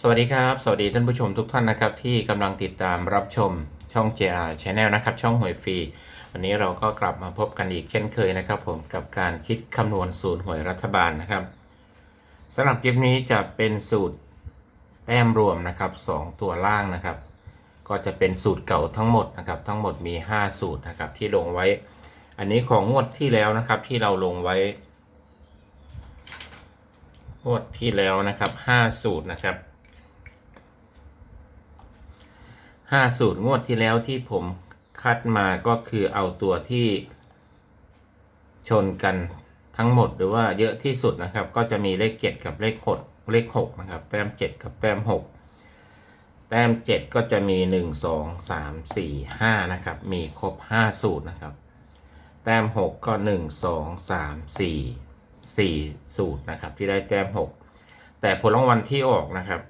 สวัสดีครับ สวัสดีท่านผู้ชมทุกท่านนะครับ ที่กำลังติดตามรับชมช่อง JR Channel นะครับ ช่องหวยฟรี วันนี้เราก็กลับมาพบกันอีกเช่นเคยนะครับ ผมกับการคิดคำนวณสูตรหวยรัฐบาลนะครับสำหรับคลิปนี้จะเป็นสูตรแต้มรวมนะครับ 2 ตัวล่างนะครับ ก็จะเป็นสูตรเก่าทั้งหมดนะครับ ทั้งหมดมี 5 สูตรนะครับที่ลงไว้ อันนี้ของงวดที่แล้วนะครับที่เราลงไว้งวดที่แล้วนะครับ 5 สูตรนะครับ ห้าสูตรงวดที่แล้วที่ผมคัดมาก็คือเอาตัวที่ชนกันทั้งหมดหรือว่าเยอะที่สุดนะครับ ก็จะมีเลขเจ็ดกับเลขหกเลขหกนะครับ แต้มเจ็ดกับแต้มหกแต้มเจ็ดก็จะมีหนึ่งสองสามสี่ห้านะครับ มีครบห้าสูตรนะครับ แต้มหกก็หนึ่งสองสามสี่สี่สูตรนะครับ ที่ได้แต้มหกแต่ผลรางวัลที่ออกนะครับ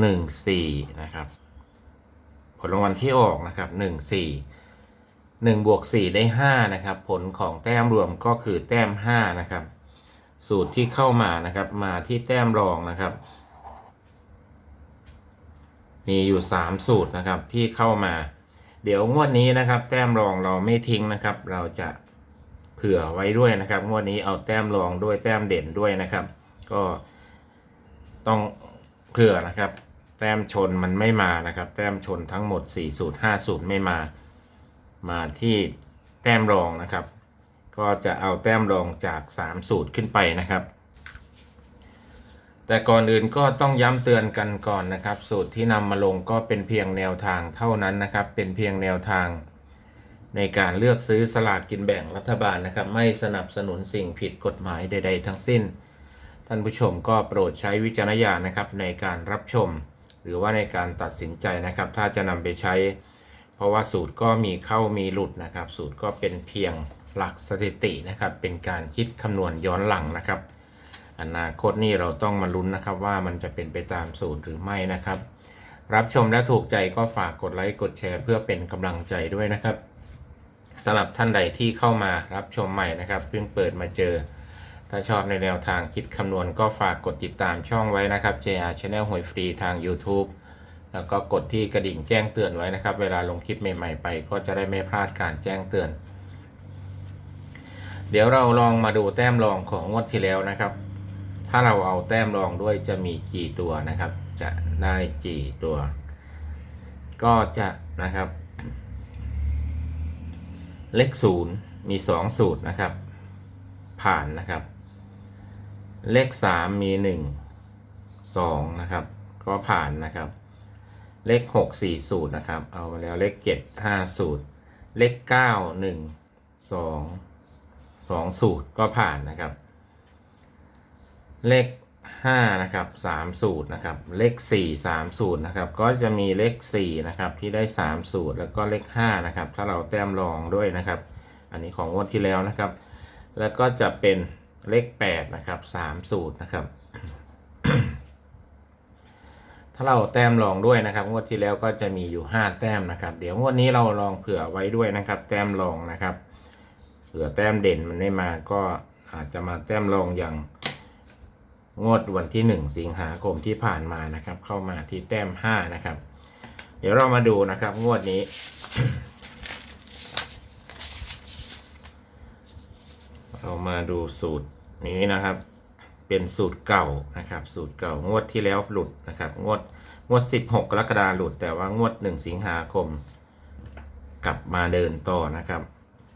หนึ่งสี่นะครับ ผลรางวัลที่ออกนะครับหนึ่งสี่หนึ่งบวกสี่ได้ห้านะครับ ผลของแต้มรวมก็คือแต้มห้านะครับ สูตรที่เข้ามานะครับ มาที่แต้มรองนะครับ มีอยู่สามสูตรนะครับที่เข้ามา เดี๋ยวงวดนี้นะครับ แต้มรองเราไม่ทิ้งนะครับ เราจะเผื่อไว้ด้วยนะครับ งวดนี้เอาแต้มรองด้วยแต้มเด่นด้วยนะครับ ก็ต้อง เผื่อนะครับ แต้มชนมันไม่มานะครับ แต้มชนทั้งหมด4สูตร5สูตรไม่มา มาที่แต้มรองนะครับ ก็จะเอาแต้มรองจาก 3 สูตรขึ้นไปนะครับ แต่ก่อนอื่นก็ต้องย้ำเตือนกันก่อนนะครับ สูตรที่นำมาลงก็เป็นเพียงแนวทางเท่านั้นนะครับ เป็นเพียงแนวทางในการเลือกซื้อสลากกินแบ่งรัฐบาลนะครับ ไม่สนับสนุนสิ่งผิดกฎหมายใด ๆ ทั้งสิ้น ท่านผู้ชมก็โปรดใช้วิจารณญาณนะครับในการรับชม หรือว่าในการตัดสินใจนะครับ ถ้าจะนำไปใช้ เพราะว่าสูตรก็มีเข้ามีหลุดนะครับ สูตรก็เป็นเพียงหลักสถิตินะครับ เป็นการคิดคำนวณย้อนหลังนะครับ อนาคตนี่เราต้องมาลุ้นนะครับว่ามันจะเป็นไปตามสูตรหรือไม่นะครับ รับชมและถูกใจก็ฝากกดไลค์กดแชร์ เพื่อเป็นกำลังใจด้วยนะครับสำหรับท่านใดที่เข้ามารับชมใหม่นะครับ เพิ่งเปิดมาเจอ ถ้าชอบในแนวทางคิดคำนวณก็ฝากกดติดตามช่องไว้นะครับ JR Channel หวยฟรีทาง YouTube แล้วก็กดที่กระดิ่งแจ้งเตือนไว้นะครับ เวลาลงคลิปใหม่ๆไป ก็จะได้ไม่พลาดการแจ้งเตือน เดี๋ยวเราลองมาดูแต้มรองของงวดที่แล้วนะครับ ถ้าเราเอาแต้มรองด้วยจะมีกี่ตัวนะครับ จะได้กี่ตัว ก็จะนะครับ เลขศูนย์มีสองสูตรนะครับ ผ่านนะครับ เลขสามมีหนึ่งสองนะครับ ก็ผ่านนะครับ เลขหกสี่สูตรนะครับ เอามาแล้วเลขเจ็ดห้าสูตร เลขเก้าหนึ่งสองสองสูตรก็ผ่านนะครับ เลขห้านะครับสามสูตรนะครับ เลขสี่สามสูตรนะครับ ก็จะมีเลขสี่นะครับ ที่ได้สามสูตร แล้วก็เลขห้านะครับ ถ้าเราแต้มรองด้วยนะครับ อันนี้ของงวดที่แล้วนะครับ แล้วก็จะเป็น เลขแปดนะครับสามสูตรนะครับ ถ้าเราแต้มรองด้วยนะครับงวดที่แล้วก็จะมีอยู่ห้าแต้มนะครับ เดี๋ยวงวดนี้เราลองเผื่อไว้ด้วยนะครับ แต้มรองนะครับ เผื่อแต้มเด่นมันไม่มาก็อาจจะมาแต้มรองอย่างงวดวันที่ 1 สิงหาคมที่ผ่านมานะครับ เข้ามาที่แต้ม 5 นะครับ เดี๋ยวเรามาดูนะครับงวดนี้ เรามาดูสูตรนี้นะครับ เป็นสูตรเก่านะครับ สูตรเก่างวดที่แล้วหลุดนะครับ งวดงวด 16 กรกฎาคมหลุด แต่ว่างวด 1 สิงหาคม กลับมาเดินต่อนะครับ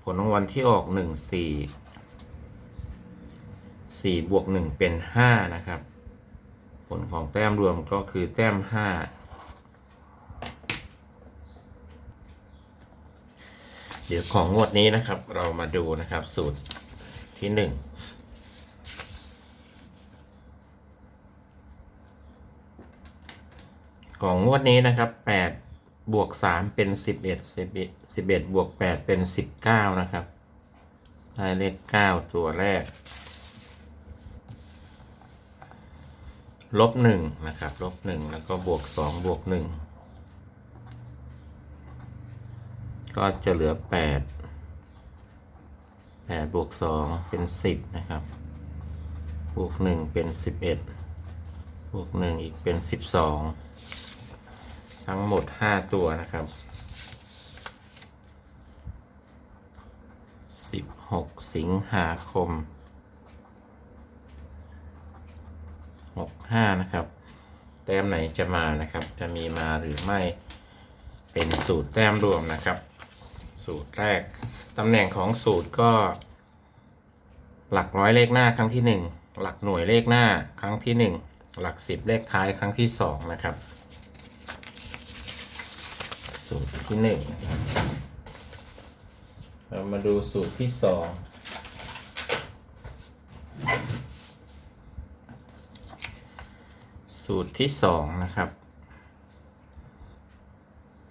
ผลรางวัลที่ออก 1 4สี่บวกหนึ่งเป็นห้านะครับ ผลของแต้มรวมก็คือแต้มห้าเดี๋ยวของงวดนี้นะครับ เรามาดูนะครับสูตร ที่หนึ่งของงวดนี้นะครับแปดบวกสามเป็นสิบเอ็ดสิบเอ็ดบวกแปดเป็นสิบเก้านะครับได้เลขเก้าตัวแรก ลบหนึ่งนะครับ ลบหนึ่งแล้วก็บวกสองบวกหนึ่งก็จะเหลือแปดแปดบวกสองเป็นสิบนะครับ บวกหนึ่งเป็นสิบเอ็ดบวกหนึ่งอีกเป็นสิบสองทั้งหมดห้าตัวนะครับสิบหกสิงหาคมหกห้านะครับ แต้มไหนจะมานะครับ จะมีมาหรือไม่เป็นสูตรแต้มรวมนะครับ สูตรแรก ตำแหน่งของสูตรก็ หลักร้อยเลขหน้าครั้งที่หนึ่งหลักหน่วยเลขหน้าครั้งที่หนึ่งหลักสิบเลขท้ายครั้งที่สองนะครับ สูตรที่หนึ่งเรามาดูสูตรที่สองสูตรที่สองนะครับ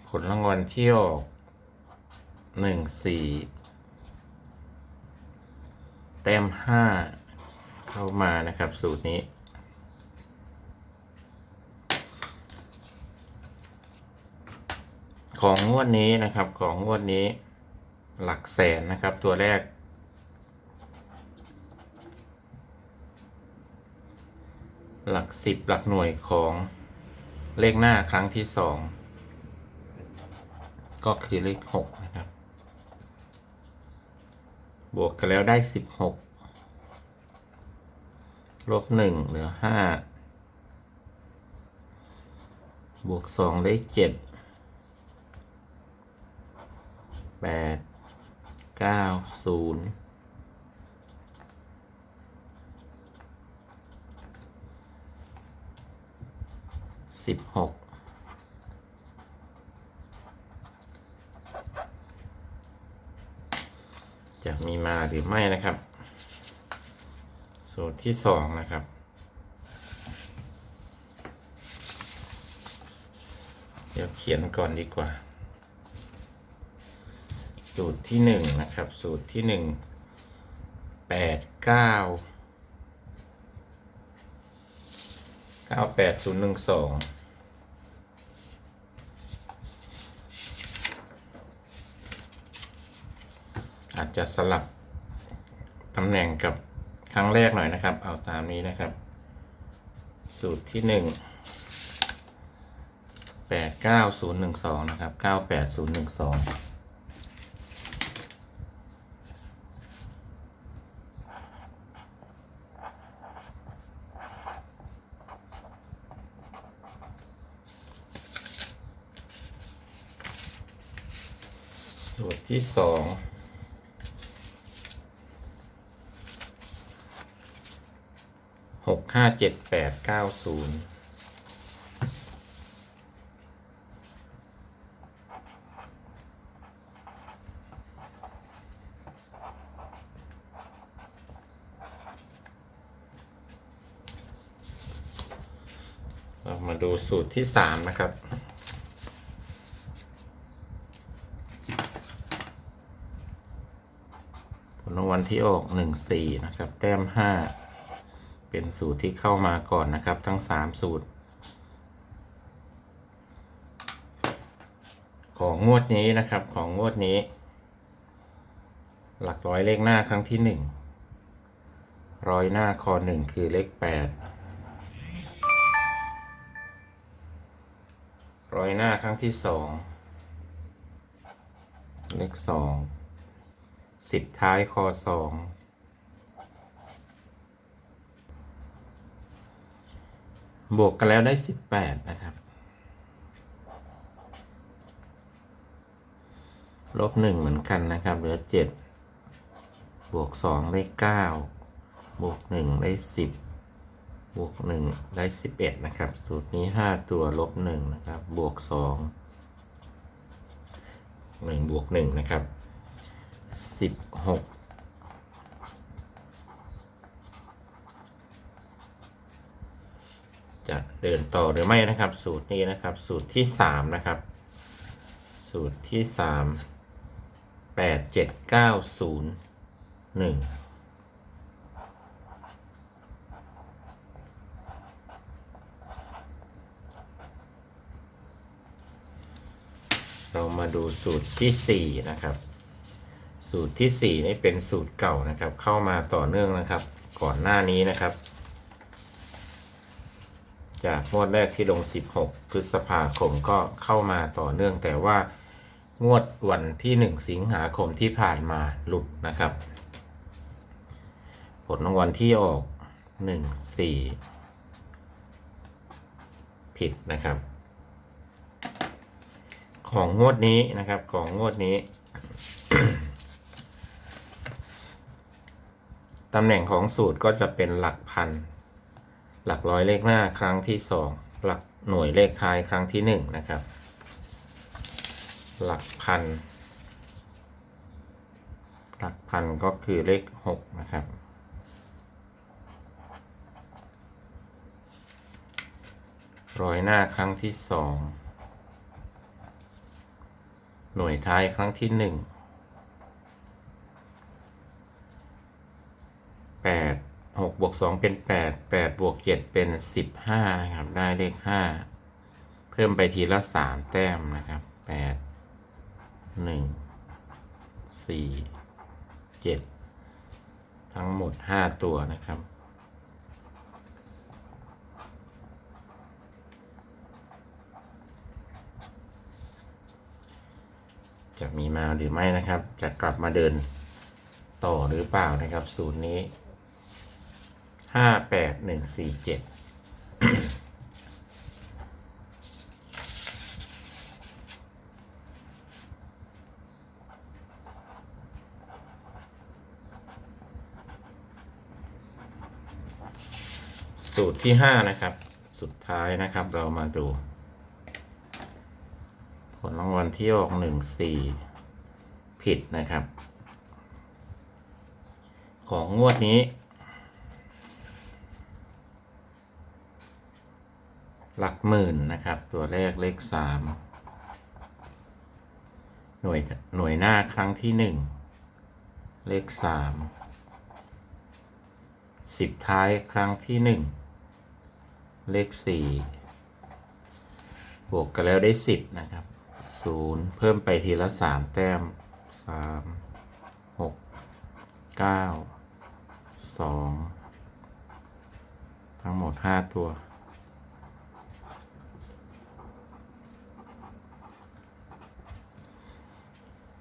ผลรางวัลที่ออก หนึ่งสี่แต้มห้าเข้ามานะครับ สูตรนี้ ของงวดนี้นะครับของงวดนี้หลักแสนนะครับตัวแรก หลักสิบหลักหน่วยของเลขหน้าครั้งที่สองก็คือเลขหกนะ บวกกันแล้วได้สิบหกลบหนึ่งเหลือห้าบวกสองได้เจ็ดแปดเก้าศูนย์สิบหก จะมีมาหรือไม่นะครับ สูตรที่สองนะครับเดี๋ยวเขียนก่อนดีกว่า สูตรที่หนึ่งนะครับ สูตรที่หนึ่งแปดเก้าเก้าแปดศูนย์หนึ่งสอง จะสลับตำแหน่งกับครั้งแรกหน่อยนะครับ เอาตามนี้นะครับ สูตรที่หนึ่งแปดเก้าศูนย์หนึ่งสองนะครับเก้าแปดศูนย์หนึ่งสองสูตรที่สอง ห้าเจ็ดแปดเก้าศูนย์เรามาดูสูตรที่สามนะครับ ผลรางวัลที่ออกหนึ่งสี่นะครับ แต้มห้า เป็นสูตรที่เข้ามาก่อนนะครับ ทั้ง 3 สูตร ของงวดนี้นะครับของงวดนี้ หลักร้อยเลขหน้าครั้งที่ 1 ร้อยหน้าคอ1คือเลข 8 ร้อยหน้าครั้งที่ 2 เลข 2 สิบท้ายคอ2 บวกกันแล้วได้สิบแปดนะครับ ลบหนึ่งเหมือนกันนะครับ เหลือเจ็ดบวกสองได้เก้าบวกหนึ่งได้สิบบวกหนึ่งได้สิบเอ็ดนะครับ สูตรนี้ห้าตัวลบหนึ่งนะครับ บวกสองหนึ่งบวกหนึ่งนะครับสิบหก จะเดินต่อหรือไม่นะครับ สูตรนี้นะครับ สูตรที่สามนะครับ สูตรที่สามแปดเจ็ดเก้าศูนย์หนึ่งเรามาดูสูตรที่สี่นะครับ สูตรที่สี่นี่เป็นสูตรเก่านะครับ เข้ามาต่อเนื่องนะครับ ก่อนหน้านี้นะครับ จากงวดแรกที่ลง 16 พฤษภาคมก็เข้ามาต่อเนื่อง แต่ว่างวดวันที่ 1 สิงหาคมที่ผ่านมาหลุดนะครับ ผลรางวัลที่ออก 1 4 ผิดนะครับ ของงวดนี้นะครับของงวดนี้ตำแหน่งของสูตรก็จะเป็นหลักพัน หลักร้อยเลขหน้าครั้งที่สองหลักหน่วยเลขท้ายครั้งที่หนึ่งนะครับ หลักพัน หลักพันก็คือเลขหกนะครับ ร้อยหน้าครั้งที่สองหน่วยท้ายครั้งที่หนึ่งแปด หกบวกสองเป็นแปดแปดบวกเจ็ดเป็นสิบห้าครับ ได้เลขห้าเพิ่มไปทีละสามแต้มนะครับแปดหนึ่งสี่เจ็ดทั้งหมดห้าตัวนะครับจะมีมาหรือไม่นะครับ จะกลับมาเดินต่อหรือเปล่านะครับสูตรนี้ ห้าแปดหนึ่งสี่เจ็ดสูตรที่ห้านะครับ สุดท้ายนะครับเรามาดู ผลรางวัลที่ออกหนึ่งสี่ผิดนะครับ ของงวดนี้ หลักหมื่นนะครับ ตัวแรกเลขสามหน่วยหน่วยหน้าครั้งที่หนึ่งเลขสามสิบท้ายครั้งที่หนึ่งเลขสี่บวกกันแล้วได้สิบนะครับศูนย์เพิ่มไปทีละสามแต้มสามหกเก้าสองทั้งหมดห้าตัว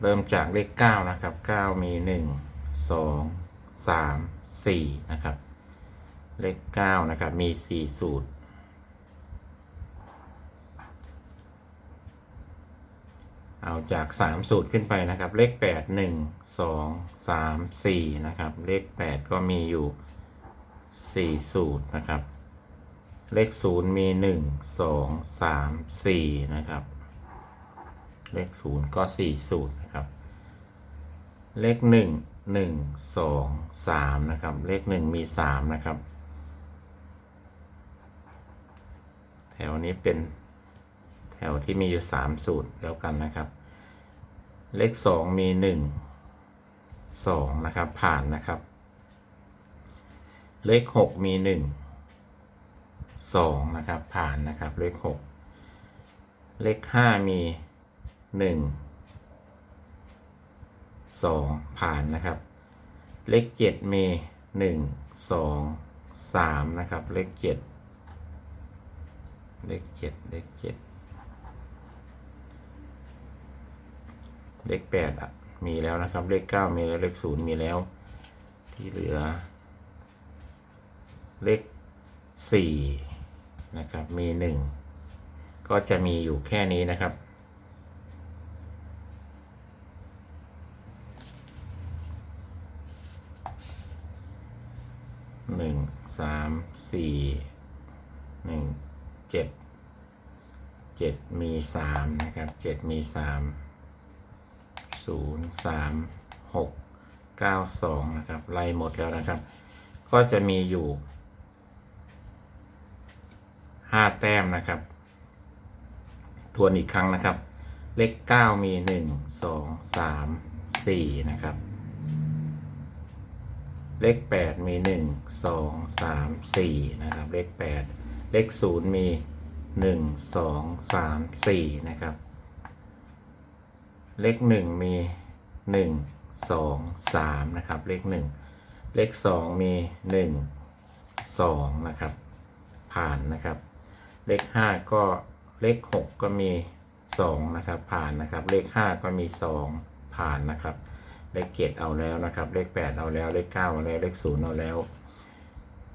เริ่มจากเลข 9 นะครับ 9 มี 1 2 3 4 นะครับ เลข 9 นะครับ มี 4 สูตร เอาจาก 3 สูตรขึ้นไปนะครับ เลข 8 1 2 3 4 นะครับ เลข 8 ก็มีอยู่ 4 สูตรนะครับ เลข 0 มี 1 2 3 4 นะครับเลข0ก็4สูตรนะ เลข 1 1 2 3 นะครับ เลข 1 มี 3 นะครับ แถวนี้เป็นแถวที่มีอยู่ 3 สูตรแล้วกันนะครับ เลข 2 มี 1 2 นะครับ ผ่านนะครับ เลข 6 มี 1 2 นะครับ ผ่านนะครับ เลข 6 เลข 5 มีห นึ่งสองผ่านนะครับ เลขเจ็ดมีหนึ่งสองสามนะครับ เลขเจ็ดเลขเจ็ดเลขเจ็ดเลขแปดอะมีแล้วนะครับ เลขเก้ามีแล้ว เลขศูนย์มีแล้ว ที่เหลือ เลขสี่นะครับ มีหนึ่งก็จะมีอยู่แค่นี้นะครับ หนึ่งสามสี่หนึ่งเจ็ดเจ็ดมีสามนะครับเจ็ดมีสามศูนย์สามหกเก้าสองนะครับไล่หมดแล้วนะครับ ก็จะมีอยู่ห้าแต้มนะครับ ทวนอีกครั้งนะครับ เลขเก้ามีหนึ่งสองสามสี่นะครับ เลขแปดมีหนึ่งสองสามสี่นะครับ เลขแปดเลขศูนย์มีหนึ่งสองสามสี่นะครับ เลขหนึ่งมีหนึ่งสองสามนะครับ เลขหนึ่งเลขสองมีหนึ่งสองนะครับ ผ่านนะครับ เลขห้าก็เลขหกก็มีสองนะครับ ผ่านนะครับ เลขห้าก็มีสองผ่านนะครับ เลขเจ็ดเอาแล้วนะครับ เลขแปดเอาแล้วเลขเก้าเอาแล้วเลขศูนย์เอาแล้ว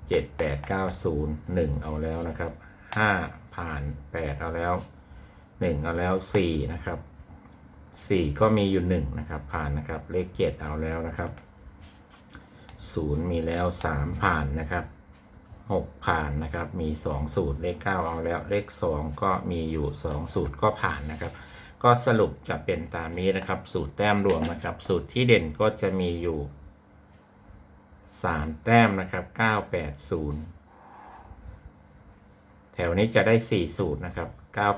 เจ็ดแปดเก้าศูนย์หนึ่งเอาแล้วนะครับห้าผ่านแปดเอาแล้วหนึ่งเอาแล้วสี่นะครับสี่ก็มีอยู่หนึ่งนะครับ ผ่านนะครับเลขเจ็ดเอาแล้วนะครับศูนย์มีแล้วสามผ่านนะครับหกผ่านนะครับมีสองสูตรเลขเก้าเอาแล้วเลขสองก็มีอยู่สองสูตรก็ผ่านนะครับ ก็สรุปจะเป็นตามนี้นะครับ สูตรแต้มรวมนะครับ สูตรที่เด่นก็จะมีอยู่ 3 แต้มนะครับ 980 แถวนี้จะได้ 4 สูตรนะครับ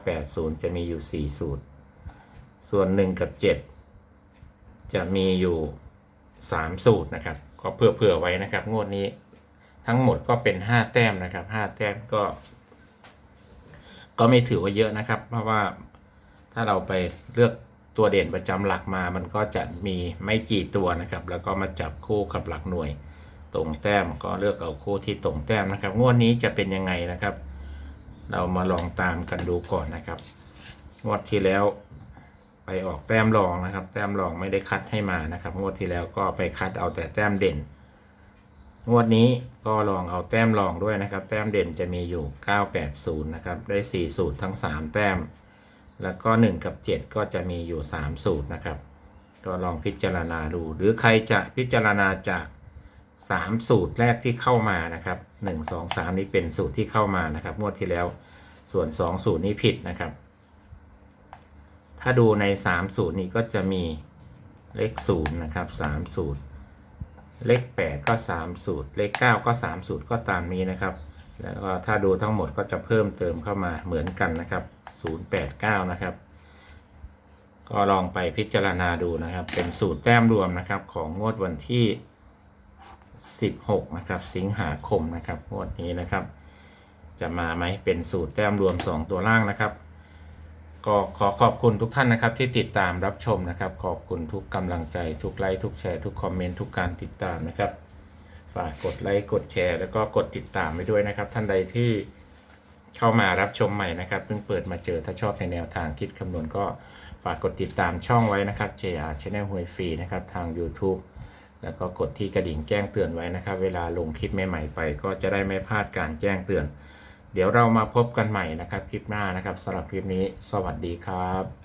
980 จะมีอยู่ 4 สูตร ส่วน 1 กับ 7 จะมีอยู่ 3 สูตรนะครับ ก็เผื่อๆไว้นะครับ งวดนี้ทั้งหมดก็เป็น 5 แต้มนะครับ 5 แต้มก็ ก็ไม่ถือว่าเยอะนะครับ เพราะว่า ถ้าเราไปเลือกตัวเด่นประจำหลักมา มันก็จะมีไม่กี่ตัวนะครับ แล้วก็มาจับคู่กับหลักหน่วย ตรงแต้มก็เลือกเอาคู่ที่ตรงแต้มนะครับ งวดนี้จะเป็นยังไงนะครับ เรามาลองตามกันดูก่อนนะครับ งวดที่แล้วไปออกแต้มรองนะครับ แต้มรองไม่ได้คัดให้มานะครับ งวดที่แล้วก็ไปคัดเอาแต่แต้มเด่น งวดนี้ก็ลองเอาแต้มรองด้วยนะครับ แต้มเด่นจะมีอยู่ 980 นะครับ ได้4สูตรทั้ง 3 แต้ม แล้วก็ 1 กับ 7 ก็จะมีอยู่ 3 สูตรนะครับ ก็ลองพิจารณาดู หรือใครจะพิจารณาจาก 3 สูตรแรกที่เข้ามานะครับ 1 2 3 นี้เป็นสูตรที่เข้ามานะครับงวดที่แล้วส่วน 2 สูตรนี้ผิดนะครับ ถ้าดูใน 3 สูตรนี้ก็จะมีเลข0นะครับ3สูตร เลข 8 ก็ 3 สูตร เลข 9 ก็ 3 สูตรก็ตามนี้นะครับ แล้วก็ถ้าดูทั้งหมดก็จะเพิ่มเติมเข้ามาเหมือนกันนะครับ 089 นะครับ ก็ลองไปพิจารณาดูนะครับ เป็นสูตรแต้มรวมนะครับของงวดวันที่ 16 นะครับ สิงหาคมนะครับงวดนี้นะครับ จะมาไหมเป็นสูตรแต้มรวม 2 ตัวล่างนะครับ ก็ขอขอบคุณทุกท่านนะครับ ที่ติดตามรับชมนะครับ ขอบคุณทุกกำลังใจทุกไลค์ทุกแชร์ทุกคอมเมนต์ทุกการติดตามนะครับฝากกดไลค์กดแชร์ แล้วก็กดติดตามไปด้วยนะครับ ท่านใดที่ เข้ามารับชมใหม่นะครับเพิ่งเปิดมาเจอถ้าชอบในแนวทางคิดคำนวณก็ฝากกดติดตามช่องไว้นะครับ JR Channel หวยฟรีนะครับทาง YouTube แล้วก็กดที่กระดิ่งแจ้งเตือนไว้นะครับ เวลาลงคลิปใหม่ ๆ ไป ก็จะได้ไม่พลาดการแจ้งเตือน เดี๋ยวเรามาพบกันใหม่นะครับคลิปหน้านะครับสำหรับคลิปนี้ สวัสดีครับ